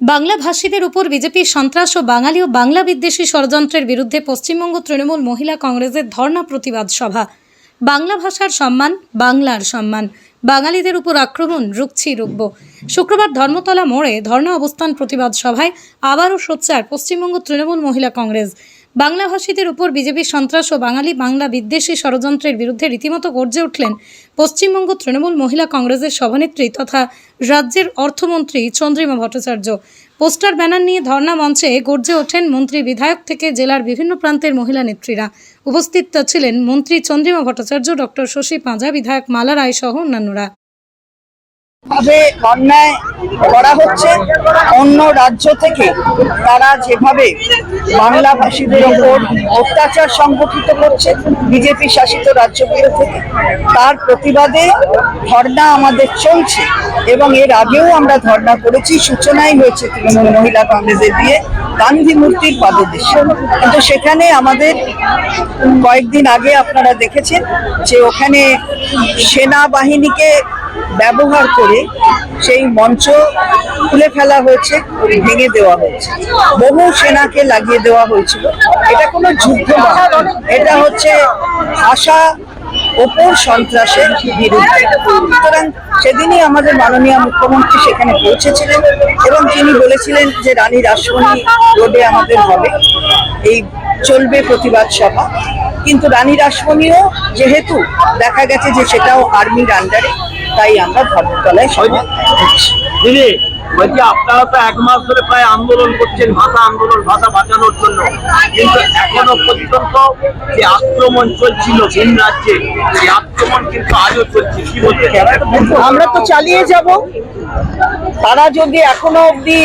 বাংলা ভাষীদের উপর বিজেপির সন্ত্রাস ও বাঙালি ও বাংলা বিদ্বেষী ষড়যন্ত্রের বিরুদ্ধে পশ্চিমবঙ্গ তৃণমূল মহিলা কংগ্রেসের ধর্ণা প্রতিবাদ সভা। বাংলা ভাষার সম্মান, বাংলার সম্মান। বাঙালিদের উপর আক্রমণ, রুখছি, রুখব। শুক্রবার ধর্মতলা মোড়ে ধর্ণা অবস্থান প্রতিবাদ সভায় আবারও সোচ্চার পশ্চিমবঙ্গ তৃণমূল মহিলা কংগ্রেস। বাংলা ভাষীদের উপর বিজেপির সন্ত্রাস ও বাঙালি বাংলা বিদ্বেষী ষড়যন্ত্রের বিরুদ্ধে রীতিমতো গর্জে উঠলেন পশ্চিমবঙ্গ তৃণমূল মহিলা কংগ্রেসের সভানেত্রী তথা রাজ্যের অর্থমন্ত্রী চন্দ্রিমা ভট্টাচার্য। পোস্টার, ব্যানার নিয়ে ধর্ণা মঞ্চে গর্জে ওঠেন মন্ত্রী বিধায়ক থেকে জেলার বিভিন্ন প্রান্তের মহিলা নেত্রীরা। উপস্থিত ছিলেন মন্ত্রী চন্দ্রিমা ভট্টাচার্য, ডক্টর শশী পাঁজা, বিধায়ক মালা রায় সহ অন্যান্যরা। ভাবে অন্যায় করা হচ্ছে, অন্য রাজ্য থেকে তারা যেভাবে বাংলা ভাষীদের ওপর অত্যাচার সংগঠিত করছে, বিজেপি শাসিত রাজ্যগুলো থেকে, তার প্রতিবাদে ধর্ণা আমাদের চলছে এবং এর আগেও আমরা ধর্ণা করেছি, সূচনাই হয়েছে তৃণমূল মহিলা কংগ্রেসের দিয়ে গান্ধী মূর্তির পাদদেশে। কিন্তু সেখানে আমাদের কয়েকদিন আগে আপনারা দেখেছেন যে ওখানে সেনাবাহিনীকে ব্যবহার করে সেই মঞ্চ খুলে ফেলা হয়েছে, ভেঙে দেওয়া হয়েছে। বহু সেনাকে লাগিয়ে দেওয়া হয়েছিল। এটা কোনো যুদ্ধ নয় এটা হচ্ছে ভাষা ওপর সন্ত্রাসের বিরুদ্ধে। সুতরাং সেদিনই আমাদের মাননীয় মুখ্যমন্ত্রী সেখানে পৌঁছেছিলেন এবং তিনি বলেছিলেন যে রানী রাসমণি রোডে আমাদের হবে। এই চলবে প্রতিবাদ সভা। কিন্তু রানী রাসমণিও যেহেতু দেখা গেছে যে সেটাও আর্মির আন্ডারে তাই আমরা ধর্মতলায় দিদি বলছি আপনারা তো এক মাস ধরে প্রায় আন্দোলন করছেন ভাষা আন্দোলন ভাষা বাঁচানোর জন্য। কিন্তু এখনও পর্যন্ত যে আক্রমণ চলছিল ভিন রাজ্যে সেই আক্রমণ কিন্তু আজও চলছে। কি বলতে আমরা তো চালিয়ে যাব। তারা যদি এখনও অবধি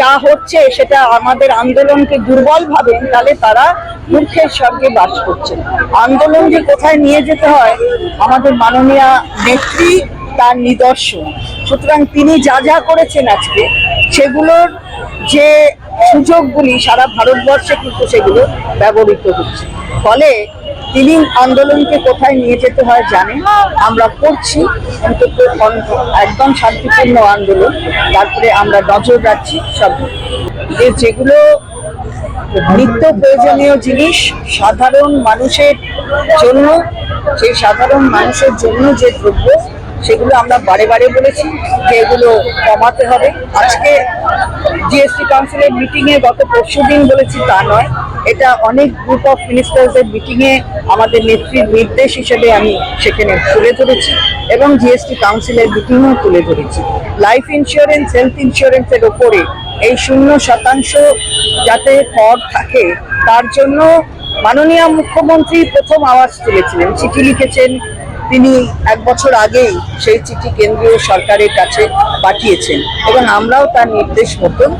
যা হচ্ছে সেটা আমাদের আন্দোলনকে দুর্বল ভাবেন তাহলে তারা মূর্খের সঙ্গে বাস করছেন আন্দোলন যে কোথায় নিয়ে যেতে হয়, আমাদের মাননীয় নেত্রী তার নিদর্শন। সুতরাং তিনি যা যা করেছেন আজকে, সেগুলোর যে সুযোগগুলি সারা ভারতবর্ষে কিন্তু সেগুলো ব্যবহৃত হচ্ছে। ফলে তিনি আন্দোলনকে কোথায় নিয়ে যেতে হয় জানেন? আমরা করছি অন্তত অন- একদম শান্তিপূর্ণ আন্দোলন। তারপরে আমরা নজর রাখছি সব। যে যেগুলো নিত্য প্রয়োজনীয় জিনিস, সাধারণ মানুষের জন্য সেই সাধারণ মানুষের জন্য যে দ্রব্য, সেগুলো আমরা বারে বারে বলেছি যে এগুলো কমাতে হবে। আজকে জিএসটি কাউন্সিলের মিটিংয়ে গত পরশু দিন বলেছি তা নয়। এটা অনেক গ্রুপ অফ মিনিস্টার্সের মিটিংয়ে মিটিং আমাদের নেত্রীর নির্দেশ হিসেবে আমি সেখানে তুলে ধরেছি এবং জিএসটি কাউন্সিলের মিটিংও তুলে ধরেছি। লাইফ ইন্স্যুরেন্স হেলথ ইন্স্যুরেন্সের ওপরে এই শূন্য শতাংশ যাতে কর থাকে, তার জন্য মাননীয় মুখ্যমন্ত্রী প্রথম আওয়াজ তুলেছিলেন। চিঠি লিখেছেন তিনি এক বছর আগেই সেই চিঠি কেন্দ্রীয় সরকারের কাছে পাঠিয়েছেন এবং আমরাও তার নির্দেশ মতন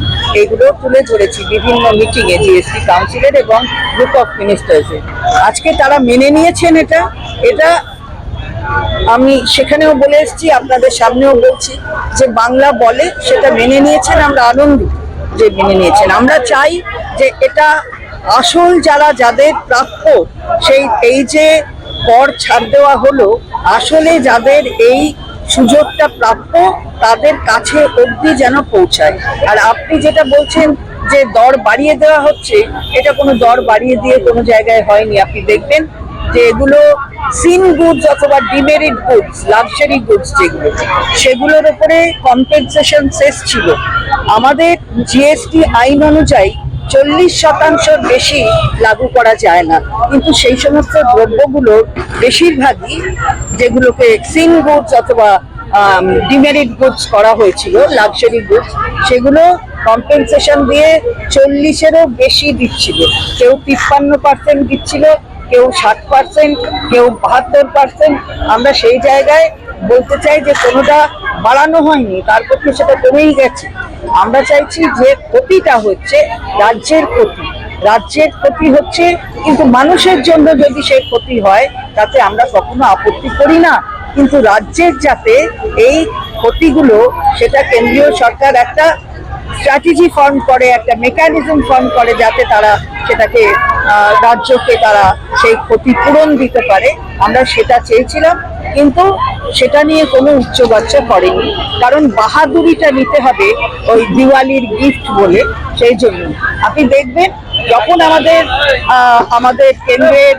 এগুলো তুলে ধরেছি বিভিন্ন মিটিংয়ে, জিএসটি কাউন্সিলের এবং গ্রুপ অফ মিনিস্টার্সের। আজকে তারা মেনে নিয়েছেন এটা। এটা আমি সেখানেও বলে এসেছি, আপনাদের সামনেও বলছি যে বাংলা বলে সেটা মেনে নিয়েছেন, আমরা আনন্দিত যে মেনে নিয়েছেন। আমরা চাই যে এটা আসল যারা, যাদের প্রাপ্য সেই, এই যে কর ছাড় দেওয়া হলো, আসলে যাদের এই সুযোগটা প্রাপ্য তাদের কাছে অবধি যেন পৌঁছায়। আর আপনি যেটা বলছেন যে দর বাড়িয়ে দেওয়া হচ্ছে, এটা কোনো দর বাড়িয়ে দিয়ে কোনো জায়গায় হয়নি। আপনি দেখবেন যে এগুলো সিন গুডস অথবা ডিমেরিট গুডস, লাক্সারি গুডস যেগুলো, সেগুলোর উপরে কম্পেনসেশন শেষ ছিল। আমাদের জিএসটি আইন অনুযায়ী চল্লিশ শতাংশের বেশি লাগু করা যায় না। কিন্তু সেই সমস্ত দ্রব্যগুলো বেশিরভাগই যেগুলোকে সিন গুডস অথবা ডিমেরিট গুডস করা হয়েছিল লাক্সারি গুডস সেগুলো কম্পেনসেশন দিয়ে চল্লিশেরও বেশি দিচ্ছিল। কেউ তিপ্পান্ন পার্সেন্ট দিচ্ছিল, কেউ ষাট পার্সেন্ট কেউ বাহাত্তর পার্সেন্ট আমরা সেই জায়গায় বলতে চাই যে কোনোটা বাড়ানো হয়নি, তার পক্ষে সেটা কমেই গেছে। আমরা চাইছি যে ক্ষতিটা হচ্ছে রাজ্যের ক্ষতি। রাজ্যের ক্ষতি হচ্ছে, কিন্তু মানুষের জন্য যদি সেই ক্ষতি হয়, তাতে আমরা কখনো আপত্তি করি না। কিন্তু রাজ্যের যাতে এই ক্ষতিগুলো, সেটা কেন্দ্রীয় সরকার একটা স্ট্র্যাটেজি ফর্ম করে, একটা মেকানিজম ফর্ম করে, যাতে তারা সেটাকে রাজ্যকে তারা সেই ক্ষতিপূরণ দিতে পারে, আমরা সেটা চেয়েছিলাম, কিন্তু সেটা নিয়ে কোনো উচ্চবাচ্চা করেনি। কারণ বাহাদুরিটা নিতে হবে ওই দিওয়ালির গিফট বলে, সেই জন্য। আপনি দেখবেন, যখন আমাদের আমাদের কেন্দ্রের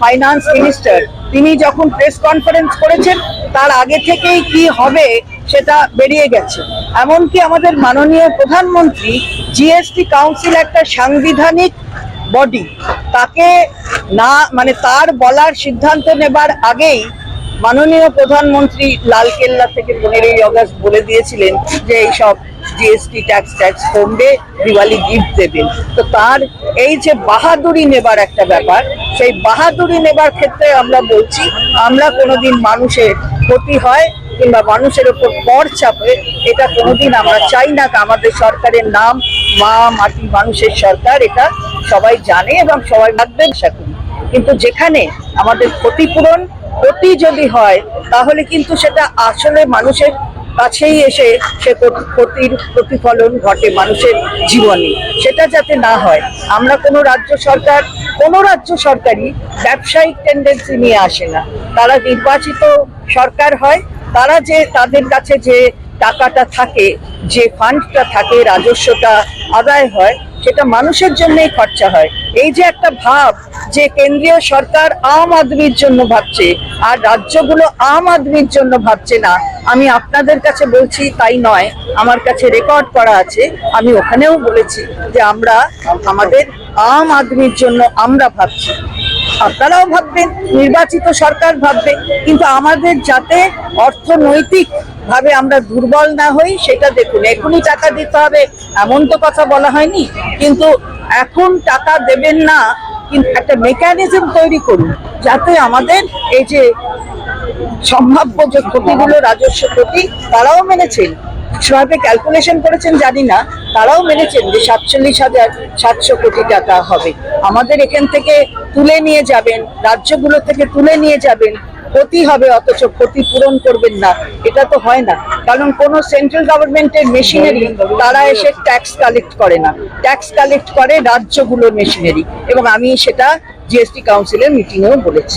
ফাইন্যান্স মিনিস্টার তিনি যখন প্রেস কনফারেন্স করেছেন, তার আগে থেকেই কি হবে সেটা বেরিয়ে গেছে। এমনকি আমাদের মাননীয় প্রধানমন্ত্রী জিএসটি কাউন্সিল একটা সাংবিধানিক বডি তাকে না মানে তার বলার সিদ্ধান্ত নেবার আগেই মাননীয় প্রধানমন্ত্রী লালকেল্লা থেকে পনেরোই অগস্ট বলে দিয়েছিলেন যে এইসব জিএসটি ট্যাক্স ট্যাক্স কমবে দিওয়ালি গিফট দেবেন। তো তার এই যে বাহাদুরি নেবার একটা ব্যাপার, সেই বাহাদুরি নেবার ক্ষেত্রে আমরা বলছি, আমরা কোনোদিন মানুষের ক্ষতি হয় কিংবা মানুষের ওপর কর চাপে এটা কোনোদিন আমরা চাই না। আমাদের সরকারের নাম মা, মাটি, মানুষের সরকার, এটা সবাই জানে এবং সবাই ভাববে, আশা কিন্তু যেখানে আমাদের ক্ষতিপূরণ ক্ষতি যদি হয়, তাহলে কিন্তু সেটা আসলে মানুষের কাছেই এসে সে ক্ষতির প্রতিফলন ঘটে মানুষের জীবনে। সেটা যাতে না হয়, আমরা কোনো রাজ্য সরকার, কোনো রাজ্য সরকারই ব্যবসায়িক টেন্ডেন্সি নিয়ে আসে না। তারা নির্বাচিত সরকার হয়, তারা যে, তাদের কাছে যে টাকাটা থাকে, যে ফান্ডটা থাকে, রাজস্বটা আদায় হয়, সেটা মানুষের জন্যই খরচা হয়। এই যে একটা ভাব যে কেন্দ্রীয় সরকার আম আদমির জন্য ভাবছে, আর রাজ্যগুলো আম আদমির জন্য ভাবছে না, আমি আপনাদের কাছে বলছি তাই নয়, আমার কাছে রেকর্ড করা আছে, আমি ওখানেও বলেছি যে আমরা, আমাদের আম আদমির জন্য আমরা ভাবছি। আপনারাও ভাববেন, নির্বাচিত সরকার ভাববে, কিন্তু আমাদের যাতে অর্থনৈতিক ভাবে আমরা দুর্বল না হই, সেটা দেখুন। এখনই টাকা দিতে হবে, এমন তো কথা বলা হয়নি। কিন্তু এখন টাকা দেবেন না, কিন্তু একটা মেকানিজম তৈরি করুন, যাতে আমাদের এই যে সম্ভাব্য যে ক্ষতিগুলো, রাজস্ব ক্ষতি, তারাও মেনেছেন। কীভাবে ক্যালকুলেশন করেছেন জানি না, তারাও মেনেছেন যে সাতচল্লিশ হাজার সাতশো কোটি টাকা হবে। আমাদের এখান থেকে তুলে নিয়ে যাবেন, রাজ্যগুলো থেকে তুলে নিয়ে যাবেন ক্ষতি হবে, অথচ ক্ষতি পূরণ করবেন না। এটা তো হয় না। কারণ কোনো সেন্ট্রাল গভর্নমেন্টের মেশিনারি তারা এসে ট্যাক্স কালেক্ট করে না। ট্যাক্স কালেক্ট করে রাজ্যগুলোর মেশিনারি এবং আমি সেটা জিএসটি কাউন্সিলের মিটিংয়েও বলেছি।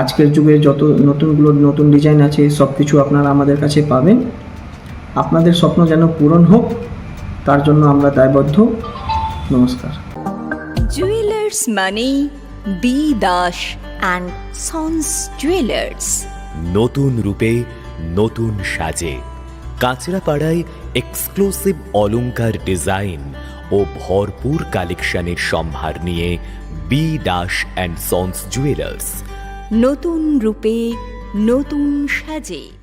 আজকের যুগে যত নতুনগুলো নতুন ডিজাইন আছে সব কিছু আপনারা আমাদের কাছে পাবেন। আপনাদের স্বপ্ন যেন পূরণ হোক তার জন্য আমরা দায়বদ্ধ। নমস্কার। জুয়েলার্স মানে B Das and sons jewellers নতুন রূপে নতুন সাজে। কাঁচরাপাড়ায় এক্সক্লুসিভ অলংকার ডিজাইন ও ভরপুর কালেকশনের সম্ভার নিয়ে B Das and sons jewellers নতুন রূপে নতুন সাজে।